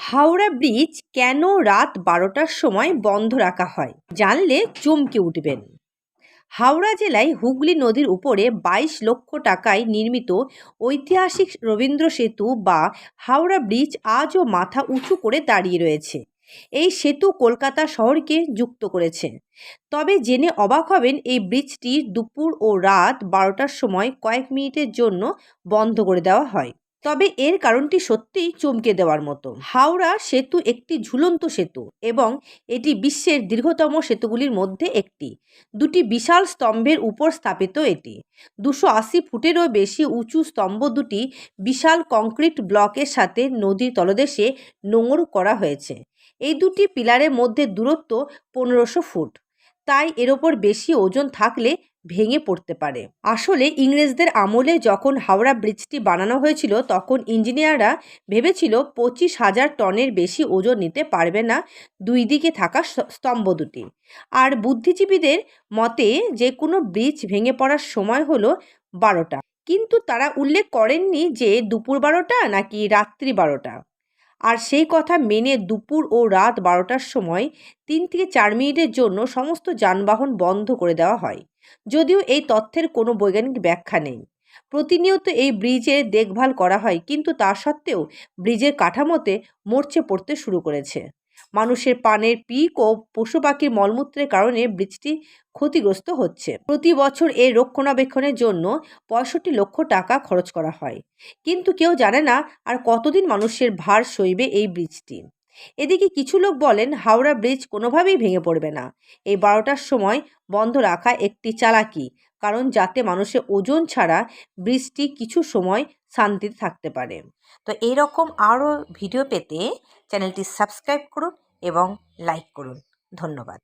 Howrah bridge কেন রাত বারোটার সময় বন্ধ রাখা হয়? জানলে চমকে উঠবেন। হাওড়া জেলায় হুগলি নদীর উপরে বাইশ লক্ষ টাকায় নির্মিত ঐতিহাসিক রবীন্দ্র সেতু বা হাওড়া ব্রিজ আজও মাথা উঁচু করে দাঁড়িয়ে রয়েছে। এই সেতু কলকাতা শহরকে যুক্ত করেছে। তবে জেনে অবাক হবেন, এই ব্রিজটি দুপুর ও রাত বারোটার সময় কয়েক মিনিটের জন্য বন্ধ করে দেওয়া হয়। তবে এর কারণটি সত্যিই চমকে দেওয়ার মতো। হাওড়া সেতু একটি ঝুলন্ত সেতু এবং এটি বিশ্বের দীর্ঘতম সেতুগুলির মধ্যে একটি। দুটি বিশাল স্তম্ভের উপর স্থাপিত এটি। দুশো আশি ফুটেরও বেশি উঁচু স্তম্ভ দুটি বিশাল কংক্রিট ব্লকের সাথে নদীর তলদেশে নোঙর করা হয়েছে। এই দুটি পিলারের মধ্যে দূরত্ব পনেরোশো ফুট। তাই এর ওপর বেশি ওজন থাকলে ভেঙে পড়তে পারে। আসলে ইংরেজদের আমলে যখন হাওড়া ব্রিজটি বানানো হয়েছিল, তখন ইঞ্জিনিয়াররা ভেবেছিল পঁচিশ হাজার টনের বেশি ওজন নিতে পারবে না দুই দিকে থাকা স্তম্ভ দুটি। আর বুদ্ধিজীবীদের মতে যে কোনো ব্রিজ ভেঙে পড়ার সময় হলো বারোটা। কিন্তু তারা উল্লেখ করেননি যে দুপুর বারোটা নাকি রাত্রি বারোটা। আর সেই কথা মেনে দুপুর ও রাত বারোটার সময় তিন থেকে চার মিনিটের জন্য সমস্ত যানবাহন বন্ধ করে দেওয়া হয়। যদিও এই তথ্যের কোনো বৈজ্ঞানিক ব্যাখ্যা নেই। প্রতিনিয়ত এই ব্রিজে দেখভাল করা হয়, কিন্তু তা সত্ত্বেও ব্রিজের কাঠামোতে মরচে পড়তে শুরু করেছে। মানুষের পানের পিক ও পশু পাখির মলমূত্রের কারণে ব্রিজটি ক্ষতিগ্রস্ত হচ্ছে। প্রতি বছর এর রক্ষণাবেক্ষণের জন্য পঁয়ষট্টি লক্ষ টাকা খরচ করা হয়। কিন্তু কেউ জানে না আর কতদিন মানুষের ভার সইবে এই ব্রিজটি এদিকে কিছু লোক বলেন, হাওড়া ব্রিজ কোনোভাবেই ভেঙে পড়বে না। এই বারোটার সময় বন্ধ রাখা একটি চালাকি, কারণ যাতে মানুষের ওজন ছাড়া ব্রিজটি কিছু সময় শান্তিতে থাকতে পারে। তো এইরকম আরও ভিডিও পেতে চ্যানেলটি সাবস্ক্রাইব করুন এবং লাইক করুন। ধন্যবাদ।